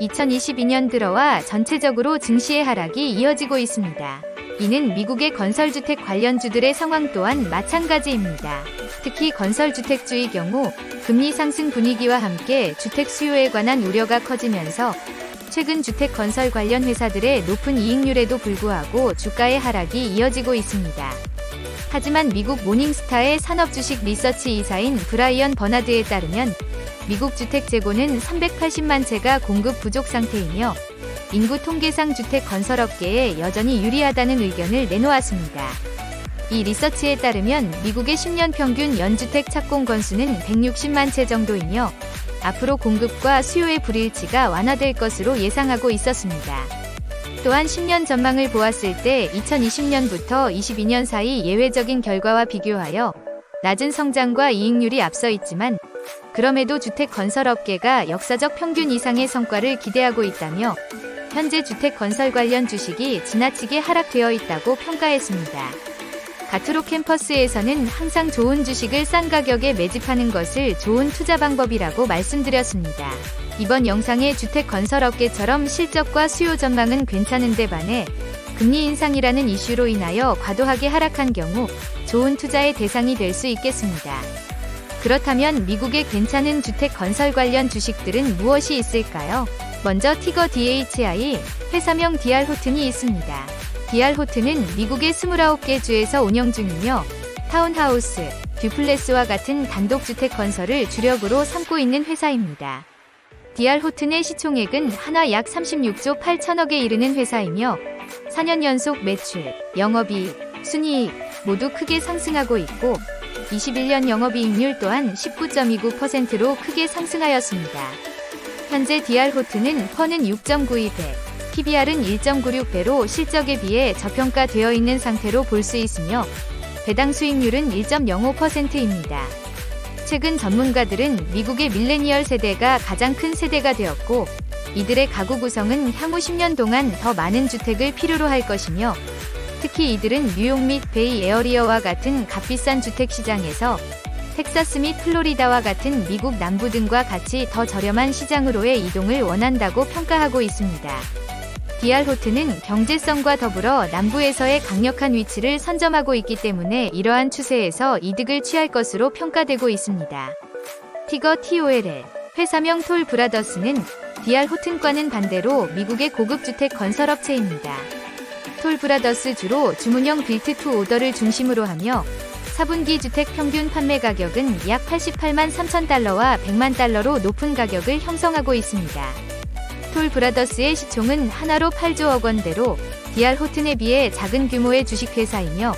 2022년 들어와 전체적으로 증시의 하락이 이어지고 있습니다. 이는 미국의 건설주택 관련주들의 상황 또한 마찬가지입니다. 특히 건설주택주의 경우 금리 상승 분위기와 함께 주택 수요에 관한 우려가 커지면서 최근 주택 건설 관련 회사들의 높은 이익률에도 불구하고 주가의 하락이 이어지고 있습니다. 하지만 미국 모닝스타의 산업주식 리서치 이사인 브라이언 버나드에 따르면 미국 주택 재고는 380만 채가 공급 부족 상태이며 인구 통계상 주택 건설업계에 여전히 유리하다는 의견을 내놓았습니다. 이 리서치에 따르면 미국의 10년 평균 연주택 착공 건수는 160만 채 정도이며 앞으로 공급과 수요의 불일치가 완화될 것으로 예상하고 있었습니다. 또한 10년 전망을 보았을 때 2020년부터 22년 사이 예외적인 결과와 비교하여 낮은 성장과 이익률이 앞서 있지만 그럼에도 주택 건설 업계가 역사적 평균 이상의 성과를 기대하고 있다며 현재 주택 건설 관련 주식이 지나치게 하락되어 있다고 평가했습니다. 가트로 캠퍼스에서는 항상 좋은 주식을 싼 가격에 매집하는 것을 좋은 투자 방법이라고 말씀드렸습니다. 이번 영상의 주택 건설 업계처럼 실적과 수요 전망은 괜찮은데 반해 금리 인상이라는 이슈로 인하여 과도하게 하락한 경우 좋은 투자의 대상이 될 수 있겠습니다. 그렇다면 미국의 괜찮은 주택 건설 관련 주식들은 무엇이 있을까요? 먼저 티거 DHI, 회사명 DR 호튼이 있습니다. DR 호튼은 미국의 29개 주에서 운영 중이며 타운하우스, 듀플레스와 같은 단독주택 건설을 주력으로 삼고 있는 회사입니다. DR 호튼의 시총액은 하나 약 36조 8천억에 이르는 회사이며 4년 연속 매출, 영업이익, 순이익 모두 크게 상승하고 있고 21년 영업이익률 또한 19.29%로 크게 상승하였습니다. 현재 DR 호트는 퍼는 6.92배, PBR은 1.96배로 실적에 비해 저평가되어 있는 상태로 볼 수 있으며 배당 수익률은 1.05%입니다. 최근 전문가들은 미국의 밀레니얼 세대가 가장 큰 세대가 되었고 이들의 가구 구성은 향후 10년 동안 더 많은 주택을 필요로 할 것이며 특히 이들은 뉴욕 및 베이 에어리어와 같은 값비싼 주택 시장에서 텍사스 및 플로리다와 같은 미국 남부 등과 같이 더 저렴한 시장으로의 이동을 원한다고 평가하고 있습니다. DR 호트는 경제성과 더불어 남부에서의 강력한 위치를 선점하고 있기 때문에 이러한 추세에서 이득을 취할 것으로 평가되고 있습니다. 티거 TOLL 회사명 톨 브라더스는 DR 호튼과는 반대로 미국의 고급 주택 건설업체입니다. 톨 브라더스 주로 주문형 빌트 투 오더를 중심으로 하며 4분기 주택 평균 판매 가격은 약 88만 3천 달러와 100만 달러로 높은 가격을 형성하고 있습니다. 톨 브라더스의 시총은 하나로 8조억 원대로 DR 호튼에 비해 작은 규모의 주식회사이며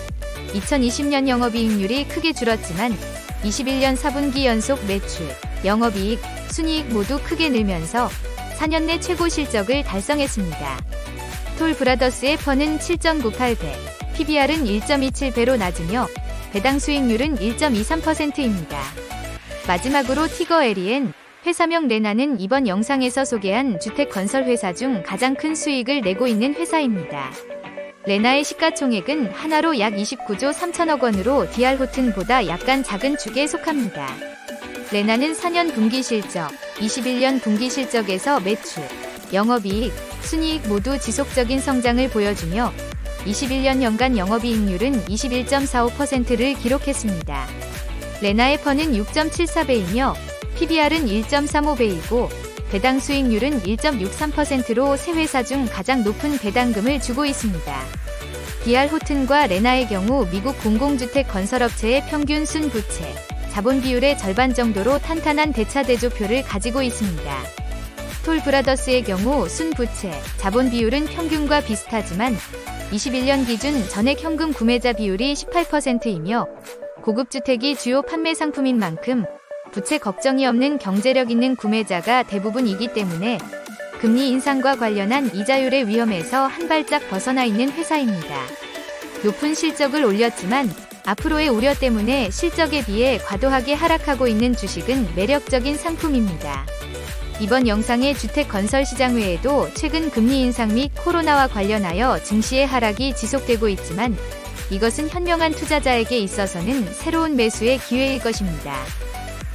2020년 영업이익률이 크게 줄었지만 21년 4분기 연속 매출, 영업이익, 순이익 모두 크게 늘면서 4년 내 최고 실적을 달성했습니다. 톨 브라더스의 퍼는 7.98배, PBR은 1.27배로 낮으며 배당 수익률은 1.23%입니다. 마지막으로 티거 에리엔 회사명 레나는 이번 영상에서 소개한 주택 건설 회사 중 가장 큰 수익을 내고 있는 회사입니다. 레나의 시가총액은 하나로 약 29조 3천억 원으로 DR 호튼보다 약간 작은 축에 속합니다. 레나는 4년 분기 실적, 21년 분기 실적에서 매출, 영업이익, 순이익 모두 지속적인 성장을 보여주며 21년 연간 영업이익률은 21.45%를 기록했습니다. 레나의 퍼는 6.74배이며 PBR은 1.35배이고 배당 수익률은 1.63%로 세 회사 중 가장 높은 배당금을 주고 있습니다. DR 호튼과 레나의 경우 미국 공공주택 건설업체의 평균 순부채, 자본 비율의 절반 정도로 탄탄한 대차 대조표를 가지고 있습니다. 톨 브라더스의 경우 순부채, 자본 비율은 평균과 비슷하지만 21년 기준 전액 현금 구매자 비율이 18%이며 고급주택이 주요 판매 상품인 만큼 부채 걱정이 없는 경제력 있는 구매자가 대부분이기 때문에 금리 인상과 관련한 이자율의 위험에서 한 발짝 벗어나 있는 회사입니다. 높은 실적을 올렸지만 앞으로의 우려 때문에 실적에 비해 과도하게 하락하고 있는 주식은 매력적인 상품입니다. 이번 영상의 주택 건설 시장 외에도 최근 금리 인상 및 코로나와 관련하여 증시의 하락이 지속되고 있지만 이것은 현명한 투자자에게 있어서는 새로운 매수의 기회일 것입니다.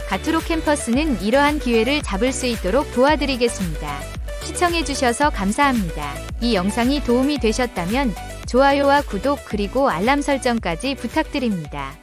가트로 캠퍼스는 이러한 기회를 잡을 수 있도록 도와드리겠습니다. 시청해주셔서 감사합니다. 이 영상이 도움이 되셨다면 좋아요와 구독 그리고 알람 설정까지 부탁드립니다.